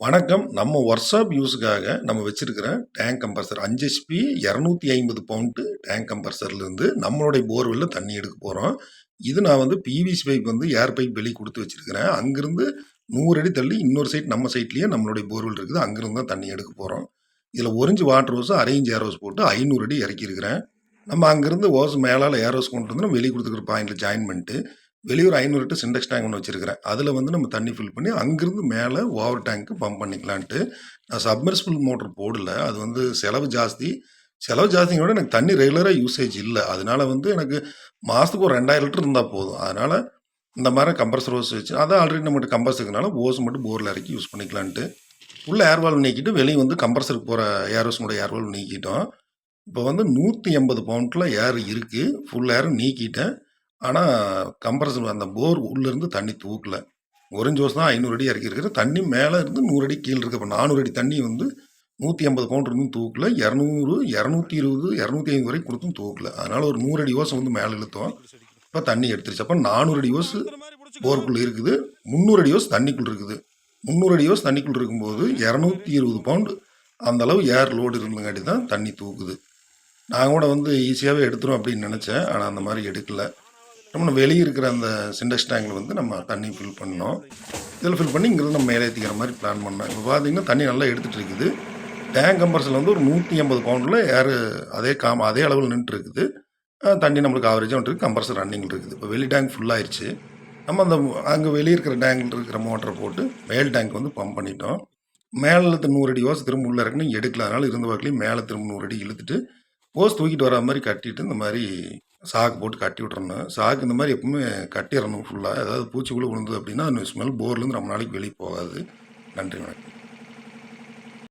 வணக்கம். நம்ம ஒர்க்ஷாப் யூஸுக்காக நம்ம வச்சிருக்கிற tank compressor 5 HP 250 pound tank கம்ப்ரசர்லேருந்து நம்மளுடைய போர்வெல்ல தண்ணி எடுக்க போகிறோம் இது நான் வந்து பிவிசி பைப் வந்து ஏர் பைப் வெளியே கொடுத்து வச்சிருக்கிறேன். அங்கேருந்து நூறு அடி தள்ளி இன்னொரு சைட் நம்ம சைட்லேயே நம்மளுடைய போர்வெல் இருக்குது. அங்கேருந்து தான் தண்ணி எடுக்க போகிறோம் இதில் ஒரிஞ்சு வாட்டர் ஹோஸ், அரைஞ்சு ஏர் ஹோஸ் போட்டு ஐநூறு அடி இறக்கியிருக்கிறேன். நம்ம அங்கேருந்து ஹோஸ் மேலால் ஏர் ஹோஸ் கொண்டு வந்து நம்ம வெளிய பாயிண்டில் ஜாயின் பண்ணிட்டு, வெளியூர் ஒரு 500 லிட்டர் சின்டெக்ஸ் டேங்க் ஒன்று வச்சுருக்கிறேன் அதில் வந்து நம்ம தண்ணி ஃபில் பண்ணி அங்கேருந்து மேலே ஓவர் டேங்க்கு பம்ப் பண்ணிக்கலான்ட்டு. நான் சப்மர்சிபிள் மோட்டர் போடல. அது வந்து செலவு ஜாஸ்தி. செலவு ஜாஸ்திங்க விட எனக்கு தண்ணி ரெகுலராக யூசேஜ் இல்லை அதனால வந்து எனக்கு மாதத்துக்கு ஒரு 2000 லிட்டர் இருந்தால் போதும். அதனால் இந்த மாதிரி கம்ப்ரசர் ஓஸ் வச்சு அதான் ஆல்ரெடி நம்மகிட்ட கம்ப்ரசர் இருக்கனால ஓஸ் மட்டும் போரில் இறக்கி யூஸ் பண்ணிக்கலான்ட்டு. உள்ளே ஏர் வால்வ் நீக்கிட்டு வெளியே வந்து கம்ப்ரசருக்கு போகிற ஏர் ஹோஸ்னுடைய ஏர் வால்வ் நீக்கிட்டோம். இப்போ வந்து நூற்றி எண்பது பவுண்டில் ஏர் இருக்குது ஃபுல் ஏரும் நீக்கிட்டேன். ஆனா கம்ப்ரஸர் அந்த போர் உள்ளருந்து தண்ணி தூக்கல. 1 இன்ச் தான் 500 அடி இறக்கியிருக்கிறேன். தண்ணி மேல இருந்து 100 அடி கீழ இருக்கு. அப்ப 400 அடி தண்ணி வந்து 180 பவுண்ட் இருந்தும் தூக்கல. 200, 220, 250 வரைக்கும் கொடுத்தும் தூக்கல. அதனால ஒரு 100 அடி ஹோஸ வந்து மேல இழுத்தோம். இப்ப தண்ணி எடுத்துருச்சு. அப்ப 400 அடி ஹோஸ் போருக்குள்ள இருக்குது. 300 அடி ஓஸ் தண்ணிக்குள்ள இருக்குது. 300 அடி ஹோஸ் தண்ணிக்குள்ள இருக்கும்போது 220 பவுண்ட் அந்த அளவு ஏர் லோடு இருந்தங்காட்டி தான் தண்ணி தூக்குது. நான் கூட வந்து ஈஸியாவே எடுத்துரும் அப்படின்னு நெனச்சேன். ஆனா அந்த மாரி எடுக்கல. நம்ம வெளியே இருக்கிற அந்த சிண்டக்ஸ் டேங்கில் வந்து நம்ம தண்ணி ஃபில் பண்ணோம். இதில் ஃபில் பண்ணி இங்கிருந்து நம்ம மேலே ஏற்றிக்கிற மாதிரி பிளான் பண்ணோம் இப்போ பார்த்தீங்கன்னா, தண்ணி நல்லா எடுத்துகிட்டு இருக்குது. டேங்க் கம்ப்ரசர்ல வந்து ஒரு நூற்றி ஐம்பது பவுண்டில் ஏர் அதே காம் அதே அளவில் நின்றுருக்குது தண்ணி நம்மளுக்கு ஆவரேஜாக இருக்குது கம்பர்சர் ரன்னிங் இருக்குது. இப்போ வெளி டேங்க் ஃபுல்லாகிடுச்சு நம்ம அந்த அங்கே வெளியே இருக்கிற டேங்கில் இருக்கிற மோட்டரை போட்டு மேல் டேங்க் வந்து பம்ப் பண்ணிட்டோம். மேலே இழுத்த 100 அடி திரும்ப உள்ள இருக்குன்னு எடுக்கல. அதனால் இருந்த வாக்கிலையும் மேலே திரும்ப நூறு அடி இழுத்துட்டு, ஓஸ் தூக்கிட்டு வரா மாதிரி கட்டிட்டு இந்த மாதிரி சாக்கு போட்டு கட்டி விட்றணும் சாக்கு இந்த மாதிரி எப்பவுமே கட்டிடணும் ஃபுல்லாக ஏதாவது பூச்சிக்குள்ளே விழுந்தது அப்படின்னா, அந்த ஸ்மெல் போர்லேருந்து ரொம்ப நாளைக்கு வெளியே போகாது. நன்றி, வணக்கம்.